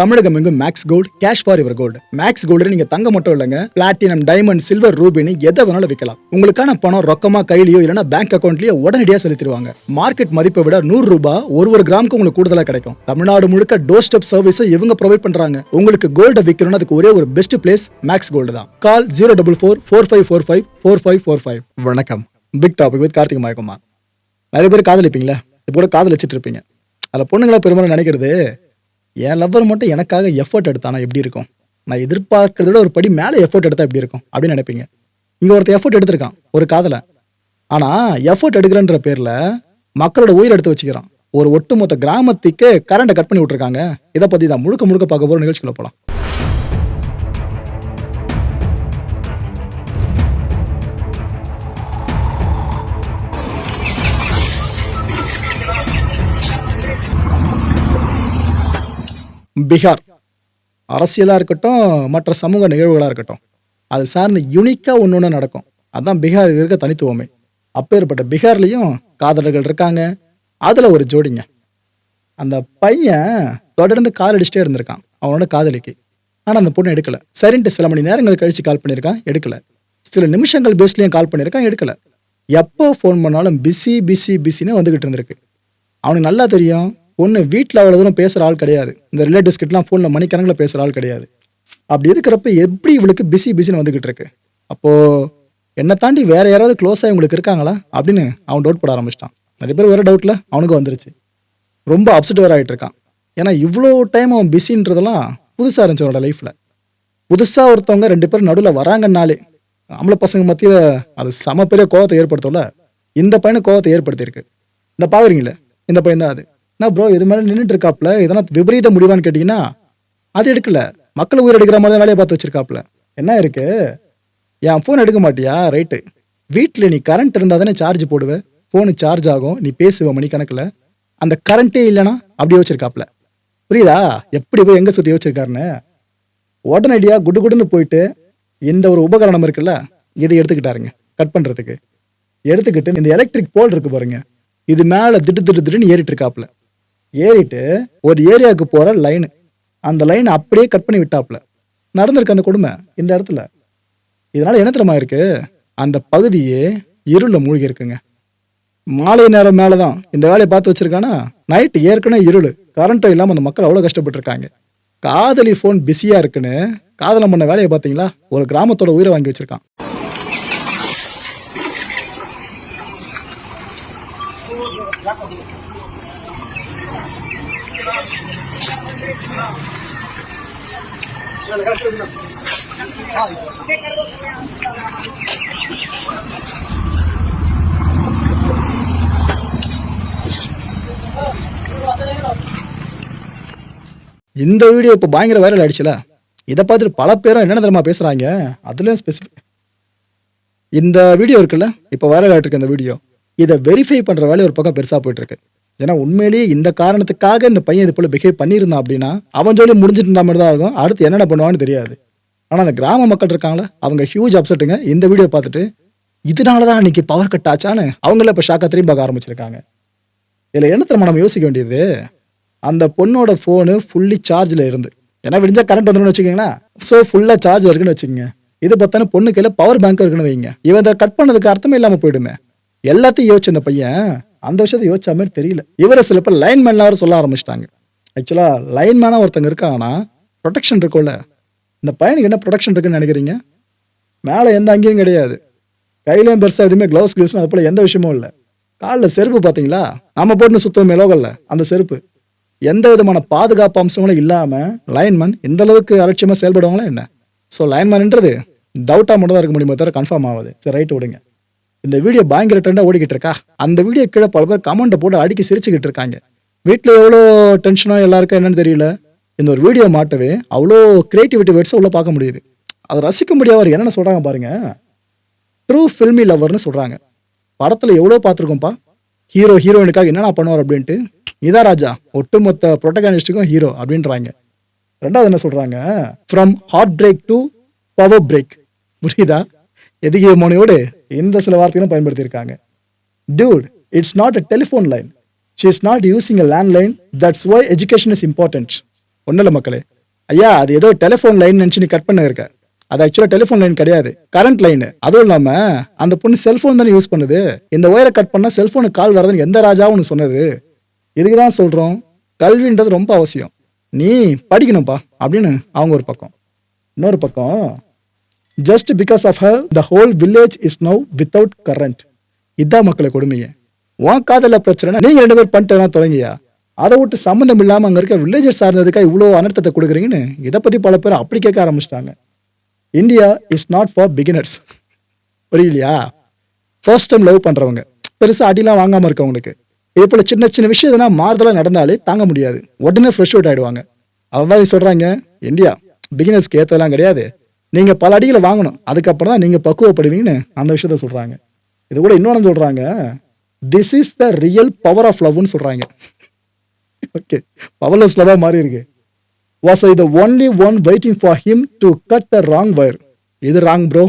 தமிழகம் எங்கும் Max gold cash for your gold Max gold நீங்க தங்க மட்டும் இல்லைங்க. பிளாட்டினம் டைமண்ட் சில்வர் ரூபினி எதை வேணாலும் விற்கலாம். உங்களுக்கான பணம் ரொக்கமா கையிலயோ இல்லைன்னா பேங்க் அக்கௌண்ட்லயோ உடனடியாக செலுத்திடுவாங்க. மார்க்கெட் மதிப்பை விட நூறு ரூபாய் ஒரு ஒரு கிராமுக்கு உங்களுக்கு கூடுதலா கிடைக்கும். தமிழ்நாடு முழுக்க டோர் ஸ்டெப் சர்வீஸும் இவங்க ப்ரொவைட் பண்றாங்க. உங்களுக்கு கோல்ட விற்கணும்னு அதுக்கு ஒரே ஒரு பெஸ்ட் பிளேஸ் மேக்ஸ் கோல்டு தான். Call zero double four four five four five four five four five வணக்கம். Big topic with Karthik Mayakumar. நிறைய பேர் காதலிப்பீங்களா? இப்போ கூட காதலிச்சிட்டு இருப்பீங்க. அதில் பொண்ணுங்களா பெரும்பாலும் நினைக்கிறது என் லவ்வர் மட்டும் எனக்காக எஃபர்ட் எடுத்தானா எப்படி இருக்கும்? நான் எதிர்பார்க்கறதோட விட ஒரு படி மேலே எஃபர்ட் எடுத்தா எப்படி இருக்கும்? அப்படின்னு நினைப்பீங்க. இங்கே ஒருத்தர் எஃபர்ட் எடுத்திருக்கான் ஒரு காதலை. ஆனால் எஃபர்ட் எடுக்கிறன்ற பேரில் மக்களோட உயிர் எடுத்து வச்சுக்கிறான். ஒரு ஒட்டுமொத்த கிராமத்துக்கு கரண்ட்டை கட் பண்ணி விட்ருக்காங்க இதை பற்றி தான் முழுக்க முழுக்க பார்க்க போகிற நிகழ்ச்சிக்குள்ள போகலாம் பீகார். அரசியலாக இருக்கட்டும் மற்ற சமூக நிகழ்வுகளாக இருக்கட்டும் அது சார்ந்து யுனிக்காக ஒன்று ஒன்று நடக்கும். அதுதான் பீகார் இருக்க தனித்துவமே. அப்பேற்பட்ட பீகார்லேயும் காதலர்கள் இருக்காங்க. அதில் ஒரு ஜோடிங்க. அந்த பையன் தொடர்ந்து கால் அடிச்சுட்டே இருந்திருக்கான் அவனோட காதலிக்கு. ஆனால் அந்த பொண்ணு எடுக்கலை. சரின்ட்டு சில மணி நேரங்கள் கழித்து கால் பண்ணியிருக்கான் எடுக்கலை. சில நிமிஷங்கள் பேஸ்லேயும் கால் பண்ணியிருக்கான் எடுக்கலை. எப்போ ஃபோன் பண்ணாலும் பிஸி பிஸி பிஸின்னு வந்துக்கிட்டு இருந்திருக்கு. அவனுக்கு நல்லா தெரியும் ஒன்று வீட்டில் அவ்வளோ தூரம் பேசுகிற ஆள் கிடையாது. இந்த ரிலேட்டிவ்ஸ் கிட்டலாம் ஃபோனில் மணிக்கணக்கில் பேசுகிற ஆள் கிடையாது. அப்படி இருக்கிறப்ப எப்படி இவளுக்கு பிஸி பிஸின்னு வந்துகிட்டு இருக்கு? அப்போது என்னை தாண்டி வேற யாராவது க்ளோஸாக இவங்களுக்கு இருக்காங்களா? அப்படின்னு அவன் டவுட் போட ஆரம்பிச்சிட்டான். நிறைய பேர் வேறு டவுட்டில் அவனுக்கு வந்துருச்சு. ரொம்ப அப்செட் வேற ஆகிட்டு இருக்கான். ஏன்னா இவ்வளோ டைம் அவன் பிஸின்றதெல்லாம் புதுசாக இருந்துச்சு அவனோட லைஃப்பில் புதுசாக ஒருத்தவங்க ரெண்டு பேரும் நடுவில் வராங்கன்னாலே ஆம்பளை பசங்க மத்தியில் அது சம பெரிய கோவத்தை ஏற்படுத்தல இந்த பையனுக்கு கோவத்தை ஏற்படுத்தியிருக்கு. இந்த பார்க்குறீங்களே இந்த பையன் தான் அது. நான் ப்ரோ இது மாதிரி நின்றுட்டு இருக்காப்ல இதெல்லாம் விபரீத முடிவான்னு கேட்டிங்கன்னா அது எடுக்கல. மக்கள் உயிர் எடுக்கிற மாதிரி தான் வேலையை பார்த்து வச்சிருக்காப்புல என்ன இருக்கு? என் ஃபோன் எடுக்க மாட்டியா? ரைட்டு வீட்டில் நீ கரண்ட் இருந்தால் தானே சார்ஜ் போடுவேன் ஃபோனு சார்ஜ் ஆகும் நீ பேசுவ மணிக்கணக்கில். அந்த கரண்ட்டே இல்லைனா அப்படியே வச்சிருக்காப்ல. புரியுதா? எப்படி போய் எங்கே சுற்றி வச்சிருக்காருன்னு? உடனடியாக குடு குடுன்னு போயிட்டு இந்த ஒரு உபகரணம் இருக்குல்ல இதை எடுத்துக்கிட்டாருங்க கட் பண்ணுறதுக்கு எடுத்துக்கிட்டு இந்த எலக்ட்ரிக் போல் இருக்கு பாருங்க. இது மேலே திட்டு திட்டு திட்டுன்னு ஏறிட்டு இருக்காப்ல ஏறிட்டு ஒரு ஏரியாவுக்கு போகிற லைனு அந்த லைனை அப்படியே கட் பண்ணி விட்டாப்புல. நடந்திருக்கு அந்த கொடுமை இந்த இடத்துல. இதனால் என்ன தெரியுமா இருக்கு? அந்த பகுதியே இருளில் மூழ்கி இருக்குங்க. மாலை நேரம் மேலே தான் இந்த வேலையை பார்த்து வச்சுருக்கானா? நைட்டு ஏற்கனவே இருள். கரண்ட்டும் இல்லாமல் அந்த மக்கள் அவ்வளோ கஷ்டப்பட்டுருக்காங்க. காதலி ஃபோன் பிஸியாக இருக்குன்னு காதலம் பண்ண வேலையை பார்த்தீங்களா? ஒரு கிராமத்தோட உயிரை வாங்கி வச்சுருக்கான். இந்த வீடியோ இப்போ பயங்கர வைரல் ஆயிடுச்சுல? இதை பார்த்துட்டு பல பேரும் என்ன தெரியுமா பேசுகிறாங்க அதுலேயும் ஸ்பெசிஃபிக் இந்த வீடியோ இருக்குல்ல? இப்போ வைரல் ஆகிட்டு இருக்கு இந்த வீடியோ இதை வெரிஃபை பண்ணுற வேலை ஒரு பக்கம் பெருசாக போயிட்டு இருக்கு. ஏன்னா உண்மையிலேயே இந்த காரணத்துக்காக இந்த பையன் இது போல பிஹேவ் பண்ணியிருந்தான் அப்படின்னா அவன் சொல்லி முடிஞ்சிட்டு மாதிரி தான் இருக்கும். அடுத்து என்னென்ன பண்ணுவான்னு தெரியாது. ஆனால் அந்த கிராம மக்கள் இருக்காங்களே அவங்க ஹியூஜ் அப்செட்டுங்க இந்த வீடியோ பார்த்துட்டு இதனால தான் அன்னைக்கு பவர் கட் ஆச்சான்னு அவங்கள இப்போ ஷாக்காக திரும்பி பார்க்க ஆரம்பிச்சிருக்காங்க. இதில் என்ன நம்ம யோசிக்க வேண்டியது? அந்த பொண்ணோட ஃபோனு ஃபுல்லி சார்ஜில் இருந்து. ஏன்னா விடிஞ்சா கரண்ட் வந்துடும் வச்சுக்கோங்களேன். ஸோ ஃபுல்லாக சார்ஜ் இருக்குன்னு வச்சுக்கோங்க. இது பார்த்தாலும் பொண்ணு கையில் பவர் பேங்க் இருக்குன்னு வைங்க. இவன் இதை கட் பண்ணதுக்கு அர்த்தமே இல்லாமல் போயிடுமே. எல்லாத்தையும் யோசிச்சு அந்த பையன் அந்த விஷயத்தை யோசிச்ச மாதிரி தெரியல. இவரை சில பேர் லைன் அவர் சொல்ல ஆரம்பிச்சிட்டாங்க. ஆக்சுவலாக லைன்மேனாக ஒருத்தங்க இருக்காங்கன்னா ப்ரொடெக்ஷன் இருக்கும்ல. இந்த பையனுக்கு என்ன ப்ரொடெக்ஷன் இருக்குன்னு நினைக்கிறீங்க? மேலே எந்த அங்கேயும் கிடையாது. கையிலையும் பெருசாக எதுவுமே க்ளவுஸ் க்ளவுஸ்னு அது போல் எந்த விஷயமும் இல்லை. காலில் செருப்பு பார்த்தீங்களா? நம்ம போட்டு சுத்தமே லோகல்ல அந்த செருப்பு. எந்த விதமான பாதுகாப்பு அம்சங்களும் இல்லாமல் லைன்மேன் இந்த அளவுக்கு அலட்சியமாக செயல்படுவாங்களா என்ன? ஸோ லைன்மேன்ன்றது டவுட்டாக மட்டும் தான் இருக்க முடியுமோ தவிர கன்ஃபார்ம் ஆகுது. சரி ரைட்டு விடுங்க இந்த வீடியோ பயங்கர ட்ரெண்டாக ஓடிக்கிட்டு இருக்கா? அந்த வீடியோ கீழே பல பேர் கமெண்ட்டை போட்டு அடிக்கி சிரிச்சுக்கிட்டு இருக்காங்க. வீட்டில் எவ்வளோ டென்ஷனோ எல்லாருக்கும் என்னன்னு தெரியல. இந்த ஒரு வீடியோ மாட்டவே அவ்வளோ கிரியேட்டிவிட்டி வேர்ட்ஸை உள்ளே பார்க்க முடியுது. அதை ரசிக்க முடியாதவர் என்னென்ன சொல்கிறாங்க பாருங்க. ட்ரூ ஃபில்மி லவர்னு சொல்கிறாங்க படத்தில் எவ்வளோ பார்த்துருக்கோம்ப்பா? ஹீரோ ஹீரோயினுக்காக என்னென்ன பண்ணுவார் அப்படின்ட்டு? இதா ராஜா ஒட்டுமொத்த ப்ரொட்டகானிஸ்டுக்கும் ஹீரோ அப்படின்றாங்க. ரெண்டாவது என்ன சொல்கிறாங்க from heart break to power break புரியுதா? எதிகிய மோனையோடு இந்த சில வார்த்தைகளும் பயன்படுத்தியிருக்காங்க. Dude it's not a telephone line she is not using a land line that's why education is important ஒன்றும் இல்லை மக்களே. ஐயா அது ஏதோ டெலிஃபோன் லைன் நினச்சி நீ கட் பண்ண இருக்க. அது ஆக்சுவலாக டெலிஃபோன் லைன் கிடையாது. கரண்ட் லைனு அதுவும் இல்லாமல் அந்த பொண்ணு செல்ஃபோன் தானே யூஸ் பண்ணுது. இந்த ஒயரை கட் பண்ணால் செல்ஃபோனுக்கு கால் வரதுன்னு எந்த ராஜாவும் சொன்னது? இதுக்கு தான் சொல்கிறோம் கல்வின்றது ரொம்ப அவசியம். நீ படிக்கணும்ப்பா அப்படின்னு அவங்க ஒரு பக்கம். இன்னொரு பக்கம் just because of her the whole village is now without current இதான் மக்களை கொடுமையே. உன் காதல பிரச்சனை நீங்க ரெண்டு பேர் பண்ணிட்டு தொடங்கியா? அதை விட்டு சம்மந்தம் இல்லாம அங்க இருக்க வில்லேஜர் சார்ந்ததுக்காக இவ்வளோ அனர்த்தத்தை கொடுக்குறீங்கன்னு இதை பத்தி பல பேர் அப்படி கேட்க ஆரம்பிச்சிட்டாங்க. India is not for beginners புரியலையா? ஃபர்ஸ்ட் டைம் லவ் பண்றவங்க. பெருசாக அடிலாம் வாங்காம இருக்கவங்களுக்கு. இதே போல சின்ன சின்ன விஷயம் எதுனா மாறுதலாக நடந்தாலே தாங்க முடியாது. உடனே ஃப்ரெஷ் அவுட் ஆயிடுவாங்க. அதான் சொல்றாங்க இந்தியா பிகினர்ஸ்க்கு ஏற்றதெல்லாம் கிடையாது. நீங்க பல அடிகளை வாங்கணும். அதுக்கப்புறம் தான் நீங்க பக்குவப்படுவீங்கன்னு அந்த விஷயத்த சொல்றாங்க. இது கூட இன்னொன்று சொல்றாங்க. This is the real power of லவ்னு சொல்றாங்க. ஓகே பவர்லெஸ் லவா மாறி இருக்கு. Was I the only one waiting for him to cut the wrong wire இது ராங் ப்ரோ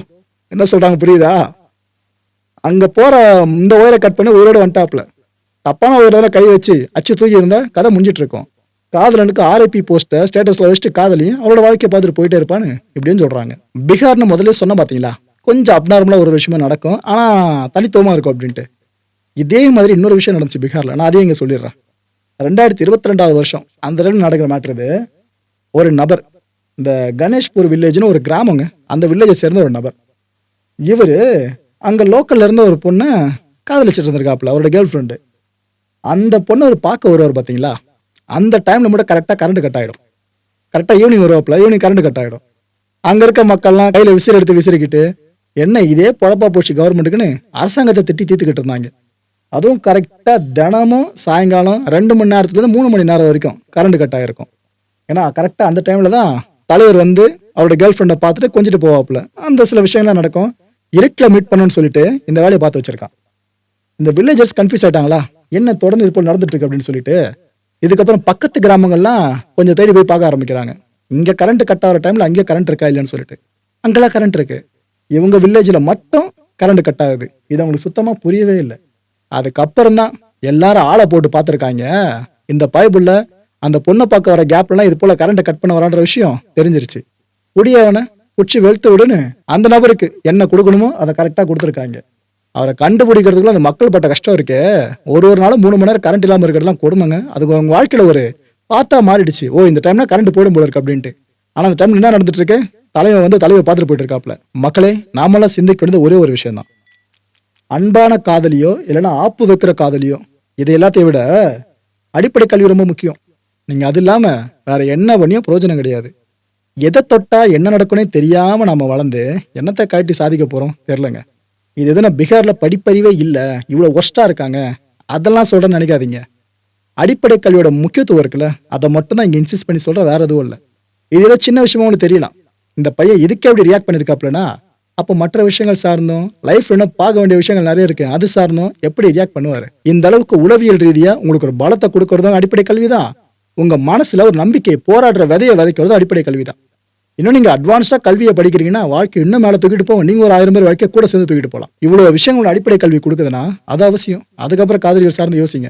என்ன சொல்றாங்க புரியுதா? அங்க போற இந்த ஒயரை கட் பண்ணி உயிரோட வந்துட்டாப்ல தப்பான ஒயரை கை வச்சு அச்சு தூக்கி இருந்தா கதை முடிஞ்சிட்டு இருக்கும். காதலனுக்கு ஆர்ஐபி போஸ்ட்டை ஸ்டேட்டஸில் வச்சுட்டு காதலியும் அவளோட வாழ்க்கையை பார்த்துட்டு போயிட்டே இருப்பான்னு இப்படின்னு சொல்கிறாங்க பீகார்னு முதல்ல சொன்ன பார்த்தீங்களா கொஞ்சம் அப்நார்மலாக ஒரு விஷயமா நடக்கும். ஆனால் தனித்துவமாக இருக்கும் அப்படின்ட்டு. இதே மாதிரி இன்னொரு விஷயம் நடந்துச்சு பீகாரில். நான் அதையும் இங்கே சொல்லிடுறேன். ரெண்டாயிரத்தி இருபத்தி ரெண்டாவது வருஷம் அந்த ரெண்டு நடக்கிற மாட்டுறது ஒரு நபர் இந்த கணேஷ்பூர் வில்லேஜ்னு ஒரு கிராமங்க. அந்த வில்லேஜை சேர்ந்த ஒரு நபர். இவர் அங்கே லோக்கல்ல இருந்த ஒரு பொண்ணை காதலிச்சிட்டு இருந்திருக்காப்புல அவரோட கேர்ள் ஃப்ரெண்டு அந்த பொண்ணை அவர் பார்க்க வருவார் பார்த்தீங்களா அந்த டைமில் மட்டும் கரெக்டாக கரண்ட் கட் ஆகிடும் கரெக்டாக ஈவினிங் வருவாப்புல ஈவினிங் கரண்ட் கட் ஆகிடும் அங்கே இருக்க மக்கள்லாம் கையில் விசிறு எடுத்து விசிறிக்கிட்டு என்ன இதே பொழப்பா போச்சு கவர்மெண்ட்டுக்குன்னு அரசாங்கத்தை திட்டி தீர்த்துக்கிட்டு இருந்தாங்க. அதுவும் கரெக்டாக தினமும் சாயங்காலம் ரெண்டு மணி நேரத்துலேருந்து மூணு மணி நேரம் வரைக்கும் கரண்ட் கட் ஆகிருக்கும் ஏன்னா கரெக்டாக அந்த டைமில் தான் தலைவர் வந்து அவரோட கேர்ள் ஃப்ரெண்டை பார்த்துட்டு கொஞ்சிட்டு போவாப்புல. அந்த சில விஷயங்கள்லாம் நடக்கும். இருட்டில் மீட் பண்ணணும்னு சொல்லிட்டு இந்த வேலையை பார்த்து வச்சிருக்கான். இந்த வில்லேஜர்ஸ் கன்ஃபியூஸ் ஆயிட்டாங்களா? என்ன தொடர்ந்து இது போல் நடந்துட்டு இருக்கு அப்படின்னு சொல்லிட்டு இதுக்கப்புறம் பக்கத்து கிராமங்கள்லாம் கொஞ்சம் தேடி போய் பார்க்க ஆரம்பிக்கிறாங்க. இங்கே கரண்ட் கட் ஆகிற டைமில் அங்கேயே கரண்ட் இருக்கா இல்லைன்னு சொல்லிட்டு. அங்கெல்லாம் கரண்ட் இருக்கு. இவங்க வில்லேஜில் மட்டும் கரண்ட் கட் ஆகுது. இது அவங்களுக்கு சுத்தமாக புரியவே இல்லை. அதுக்கப்புறம் தான் எல்லாரும் ஆளை போட்டு பார்த்துருக்காங்க. இந்த பைபிள்ல அந்த பொண்ணை பார்க்க வர கேப்லாம் இது போல் கரண்ட்டை கட் பண்ண வரான்ற விஷயம் தெரிஞ்சிருச்சு. குடியவனை குச்சி வெளுத்து விடுன்னு அந்த நபருக்கு என்ன கொடுக்கணுமோ அதை கரெக்டாக கொடுத்துருக்காங்க. அவரை கண்டுபிடிக்கிறதுக்குள்ள அந்த மக்கள் பட்ட கஷ்டம் இருக்கே. ஒரு ஒரு நாளும் மூணு மணி நேரம் கரண்ட் இல்லாமல் இருக்கிறதுலாம் கொடுமைங்க. அதுக்கு அவங்க வாழ்க்கையில் ஒரு பார்ட்டா மாறிடுச்சு. ஓ இந்த டைம்னா கரண்ட் போயிடும் போல இருக்கு அப்படின்ட்டு. ஆனால் அந்த டைம் என்ன நடந்துட்டு இருக்கு? தலைவன் வந்து தலைவர் பார்த்துட்டு போயிட்டு இருக்காப்ல. மக்களே நாமெல்லாம் சிந்திக்க வேண்டியது ஒரே ஒரு விஷயம் தான் அன்பான காதலியோ இல்லைன்னா ஆப்பு வைக்கிற காதலியோ இது எல்லாத்தையும் விட அடிப்படை கல்வி ரொம்ப முக்கியம். நீங்கள் அது இல்லாமல் வேற என்ன பண்ணியும் பிரயோஜனம் கிடையாது. எதை தொட்டா என்ன நடக்கும்னே தெரியாமல் நம்ம வளர்ந்து என்னத்தை காட்டி சாதிக்க போகிறோம் தெரிலங்க இது எதுனா பீகாரில் படிப்பறிவே இல்லை இவ்வளோ ஒஸ்ட்டாக இருக்காங்க. அதெல்லாம் சொல்கிறேன்னு நினைக்காதீங்க. அடிப்படை கல்வியோட முக்கியத்துவம் இருக்குல்ல அதை மட்டும் தான் இங்க இன்சிஸ்ட் பண்ணி சொல்கிற வேறு எதுவும் இல்லை. இது ஏதோ சின்ன விஷயமா உங்களுக்கு தெரியலாம். இந்த பையன் இதுக்கே எப்படி ரியாக்ட் பண்ணியிருக்காப்லன்னா அப்போ மற்ற விஷயங்கள் சார்ந்தும் லைஃப் இன்னும் பார்க்க வேண்டிய விஷயங்கள் நிறைய இருக்கு. அது சார்ந்தும் எப்படி ரியாக்ட் பண்ணுவார்? இந்த அளவுக்கு உளவியல் ரீதியாக உங்களுக்கு ஒரு பலத்தை கொடுக்கறதும் அடிப்படை கல்வி தான் உங்கள் மனசில் ஒரு நம்பிக்கை போராடுற விதையை விதைக்கிறதும் அடிப்படை கல்வி தான் இன்னும் நீங்க அட்வான்ஸ்டா கல்வியை படிக்கிறீங்கன்னா வாழ்க்கை இன்னும் மேல தூக்கிட்டு போவோம் நீங்க ஒரு ஆயிரம் பேர் வாழ்க்கை கூட சேர்ந்து தூக்கிட்டு போகலாம். இவ்வளவு விஷயங்களோட அடிப்படை கல்வி கொடுக்குதுன்னா அது அவசியம். அதுக்கப்புறம் காதலிகள் சார்ந்து யோசிங்க.